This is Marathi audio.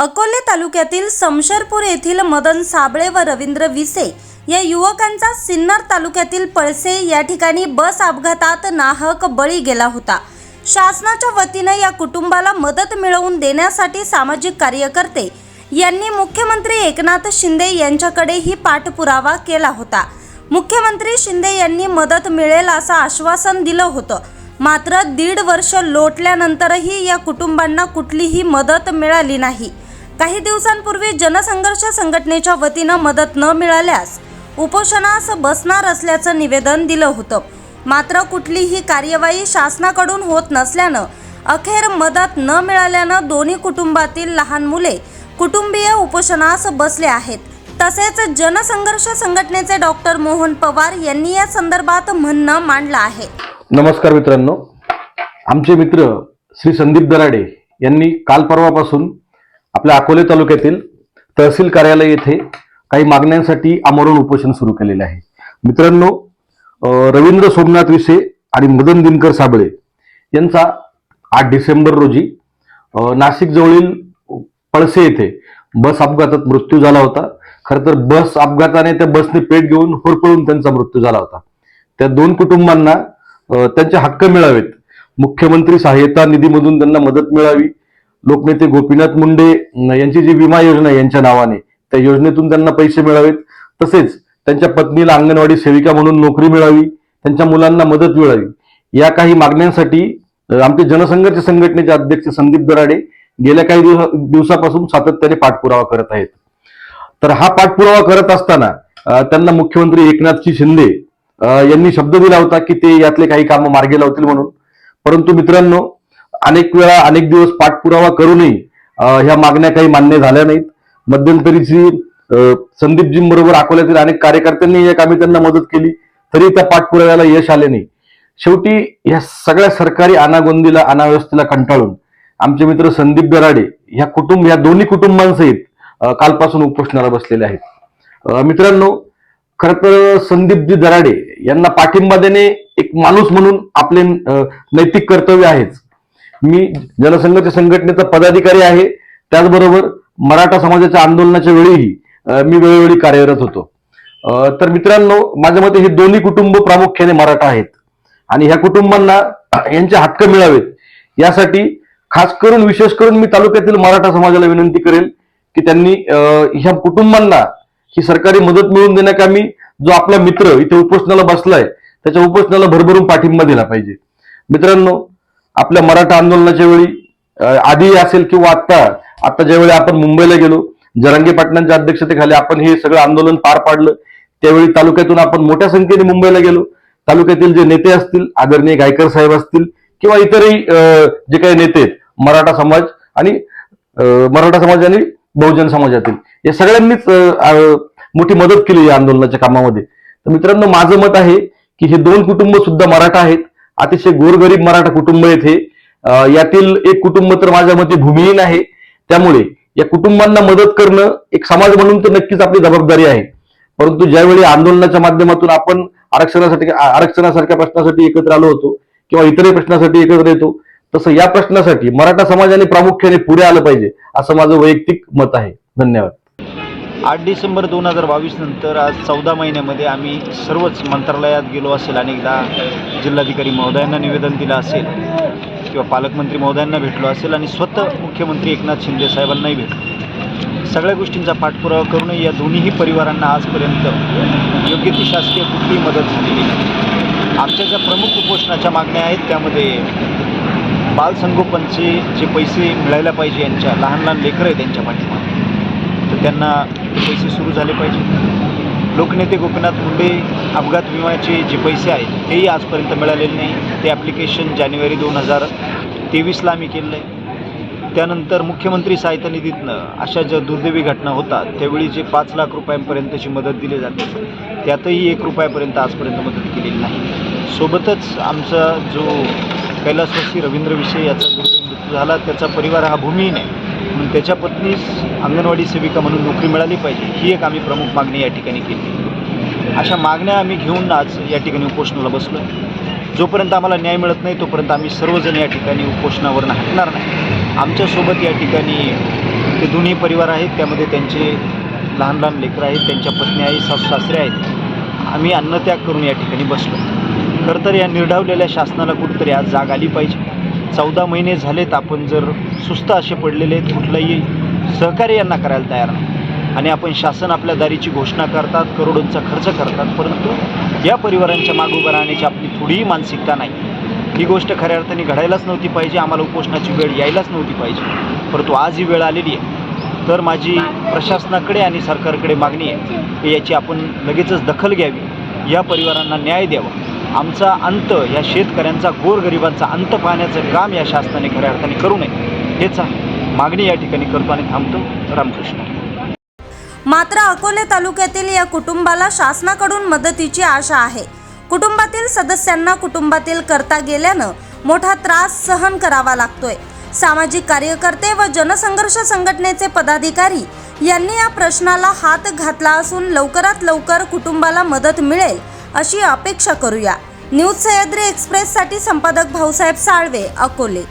अकोले तालुक्यातील समशरपूर येथील मदन साबळे व रवींद्र विसे या युवकांचा सिन्नर तालुक्यातील पळसे या ठिकाणी बस अपघातात नाहक बळी गेला होता. शासनाच्या वतीने या कुटुंबाला मदत मिळवून देण्यासाठी सामाजिक कार्यकर्ते यांनी मुख्यमंत्री एकनाथ शिंदे यांच्याकडेही पाठपुरावा केला होता. मुख्यमंत्री शिंदे यांनी मदत मिळेल असं आश्वासन दिलं होतं. मात्र दीड वर्ष लोटल्यानंतरही या कुटुंबांना कुठलीही मदत मिळाली नाही. काही दिवसांपूर्वी जनसंघर्ष संघटनेच्या वतीनं मदत न मिळाल्यास उपोषणास बसणार असल्याचं निवेदन दिलं होतं. मात्र कुठलीही कार्यवाही शासनाकडून होत नसल्यानं अखेर मदत न मिळाल्यानं दोन्ही कुटुंबातील लहान मुले कुटुंबीय उपोषणास बसले आहेत. तसेच जनसंघर्ष संघटनेचे डॉक्टर मोहन पवार यांनी या संदर्भात म्हणणं मांडलं आहे. नमस्कार मित्रांनो. आमचे मित्र श्री संदीप दराडे यांनी काल परवापासून आपल्या अकोले तालुक्यातील तहसील कार्यालय येथे काही मागण्यांसाठी आमरण उपोषण सुरू केलेले आहे. मित्रांनो रवींद्र सोमनाथ विसे आणि मदन दिनकर साबळे यांचा आठ डिसेंबर रोजी नाशिकजवळील नाशिक जवळील पळसे येथे बस अपघातात मृत्यू झाला होता. खरं तर बस अपघाताने त्या बसने पेट घेऊन होरपळून त्यांचा मृत्यू झाला होता. त्या दोन कुटुंबांना त्यांचे हक्क मिळावेत. मुख्यमंत्री सहाय्यता निधीमधून त्यांना मदत मिळावी. लोकनेते गोपीनाथ मुंडे यांची जी विमा योजना आहे यांच्या नावाने त्या योजनेतून त्यांना पैसे मिळावेत. तसेच त्यांच्या पत्नीला अंगणवाडी सेविका म्हणून नोकरी मिळावी त्यांच्या मुलांना मदत मिळावी. या काही मागण्यांसाठी आमचे जनसंघर्ष संघटनेचे अध्यक्ष संदीप दराडे गेल्या काही दिवसा- दिवसापासून सातत्याने पाठपुरावा करत आहेत. तर हा पाठपुरावा करत असताना त्यांना मुख्यमंत्री एकनाथजी शिंदे यांनी शब्द दिला होता की ते यातले काही कामं मार्गी लावतील म्हणून. परंतु मित्रांनो अनेक वेळा अनेक दिवस पाठपुरावा करूनही ह्या मागण्या काही मान्य झाल्या नाहीत. मध्यंतरीची अ, संदीपजींबरोबर अकोल्यातील अनेक कार्यकर्त्यांनी या कामी त्यांना मदत केली तरी त्या पाठपुराव्याला यश आले नाही. शेवटी या सगळ्या सरकारी अनागोंदीला अनाव्यवस्थेला कंटाळून आमचे मित्र संदीप दराडे ह्या कुटुंब या दोन्ही कुटुंबांसहित कालपासून उपोषणाला बसलेले आहेत. मित्रांनो खर तर संदीपजी दराडे यांना पाठिंबा देणे एक माणूस म्हणून आपले नैतिक कर्तव्य आहेच. मी जनसंघ संघटनेचा पदाधिकारी आहे. त्याचबरोबर मराठा समाजाच्या आंदोलनाच्या वेळीही मी वेळोवेळी कार्यरत होतो. तर मित्रांनो माझ्या मते हे दोन्ही कुटुंब प्रामुख्याने मराठा आहेत. आणि ह्या कुटुंबांना यांचे हक्क मिळावेत. यासाठी खास करून विशेष करून मी तालुक्यातील मराठा समाजाला विनंती करेल की त्यांनी ह्या कुटुंबांना ही सरकारी मदत मिळवून देण्याकामी जो आपला मित्र इथे उपोषणाला बसलाय त्याच्या उपोषणाला भरभरून पाठिंबा दिला पाहिजे. मित्रांनो आपल्या मराठा आंदोलनाच्या वेळी आधी असेल किंवा आता आता ज्यावेळी आपण मुंबईला गेलो जरांगे पाटणांच्या अध्यक्षतेखाली आपण हे सगळं आंदोलन पार पाडलं त्यावेळी तालुक्यातून आपण मोठ्या संख्येने मुंबईला गेलो. तालुक्यातील जे नेते असतील आदरणीय गायकर साहेब असतील किंवा इतरही जे काही नेते आहेत मराठा समाज आणि मराठा समाज आणि बहुजन समाजातील या सगळ्यांनीच मोठी मदत केली या आंदोलनाच्या कामामध्ये. तर मित्रांनो माझं मत आहे की हे दोन कुटुंब सुद्धा मराठा आहेत. अतिशय गोरगरीब मराठा कुटुंब येथे. यातील एक कुटुंब तर माझ्या मते भूमिहीन आहे. त्यामुळे या कुटुंबांना मदत करणं एक समाज म्हणून तर नक्कीच आपली जबाबदारी आहे. परंतु ज्यावेळी आंदोलनाच्या माध्यमातून आपण आरक्षणासाठी आरक्षणासारख्या प्रश्नासाठी एकत्र आलो होतो किंवा इतरही प्रश्नासाठी एकत्र येतो तसं या प्रश्नासाठी मराठा समाजाने प्रामुख्याने पुढे आलं पाहिजे असं माझं वैयक्तिक मत आहे. धन्यवाद. आठ डिसेंबर दोन हजार बावीस नंतर आज चौदा महिन्यामध्ये आम्ही सर्वच मंत्रालयात गेलो असेल अनेकदा जिल्हाधिकारी महोदयांना निवेदन दिलं असेल किंवा पालकमंत्री महोदयांना भेटलो असेल आणि स्वतः मुख्यमंत्री एकनाथ शिंदे साहेबांनाही भेटलो. सगळ्या गोष्टींचा पाठपुरावा करूनही या दोन्हीही परिवारांना आजपर्यंत योग्य ती शासकीय कुठलीही मदत झालेली नाही. आमच्या ज्या प्रमुख उपोषणाच्या मागण्या आहेत त्यामध्ये बालसंगोपनचे जे पैसे मिळायला पाहिजे यांच्या लहान लहान लेकरं आहेत त्यांच्या पाठीमागे. तर त्यांना पैसे सुरू झाले पाहिजे. लोकनेते गोपीनाथ मुंडे अपघात विम्याचे जे पैसे आहेत तेही आजपर्यंत मिळालेले नाही. ते ॲप्लिकेशन जानेवारी दोन हजार तेवीसला आम्ही केलेलं आहे. त्यानंतर मुख्यमंत्री सहायता निधीतनं अशा ज्या दुर्दैवी घटना होतात त्यावेळी जे पाच लाख रुपयांपर्यंतची मदत दिली जाते त्यातही एक रुपयापर्यंत आजपर्यंत मदत केलेली नाही. सोबतच आमचा जो कैलासवासी रवींद्र विषय याचा मृत्यू झाला त्याचा परिवार हा भूमिहीन आहे. म्हणून त्याच्या पत्नीस अंगणवाडी सेविका म्हणून नोकरी मिळाली पाहिजे ही एक आम्ही प्रमुख मागणी या ठिकाणी केली. अशा मागण्या आम्ही घेऊन आज या ठिकाणी उपोषणाला बसलो जोपर्यंत आम्हाला न्याय मिळत नाही तोपर्यंत आम्ही सर्वजण या ठिकाणी उपोषणावरून हटणार नाही. आमच्यासोबत या ठिकाणी ते दोन्ही परिवार आहेत त्यामध्ये त्यांचे लहान लहान लेकरं आहेत त्यांच्या पत्नी आहेत सासू सासरे आहेत आम्ही अन्नत्याग करून या ठिकाणी बसलो खरं तर या निर्ढावलेल्या शासनाला कुठेतरी आज जाग आली पाहिजे. चौदा महिने झालेत आपण जर सुस्त असे पडलेले आहेत कुठलंही सहकार्य यांना करायला तयार नाही. आणि आपण शासन आपल्या दारीची घोषणा करतात करोडोंचा खर्च करतात परंतु या परिवारांच्या मागे उभं राहण्याची आपली थोडीही मानसिकता नाही. ही गोष्ट खऱ्या अर्थाने घडायलाच नव्हती पाहिजे आम्हाला उपोषणाची वेळ यायलाच नव्हती पाहिजे. परंतु आज ही वेळ आलेली आहे. तर माझी प्रशासनाकडे आणि सरकारकडे मागणी आहे की याची आपण लगेचच दखल घ्यावी. या परिवारांना न्याय द्यावा. आमचा अंत या शेतकऱ्यांचा गोरगरिबांचा अंत पाहण्याचं काम या शासनाने खऱ्या अर्थाने करू नये हेच मागणी या ठिकाणी करतो आणि थांबतो. रामकृष्ण. मात्र अकोले तालुक्यातील या कुटुंबाला शासनाकडून मदतीची आशा आहे. कुटुंबातील सदस्यांना कुटुंबातील करता गेल्यानं मोठा त्रास सहन करावा लागतोय. सामाजिक कार्यकर्ते व जनसंघर्ष संघटनेचे पदाधिकारी यांनी या प्रश्नाला हात घातला असून लवकरात लवकर कुटुंबाला मदत मिळेल अशी अपेक्षा करूया. न्यूज सह्याद्री एक्सप्रेससाठी संपादक भाऊसाहेब साळवे अकोले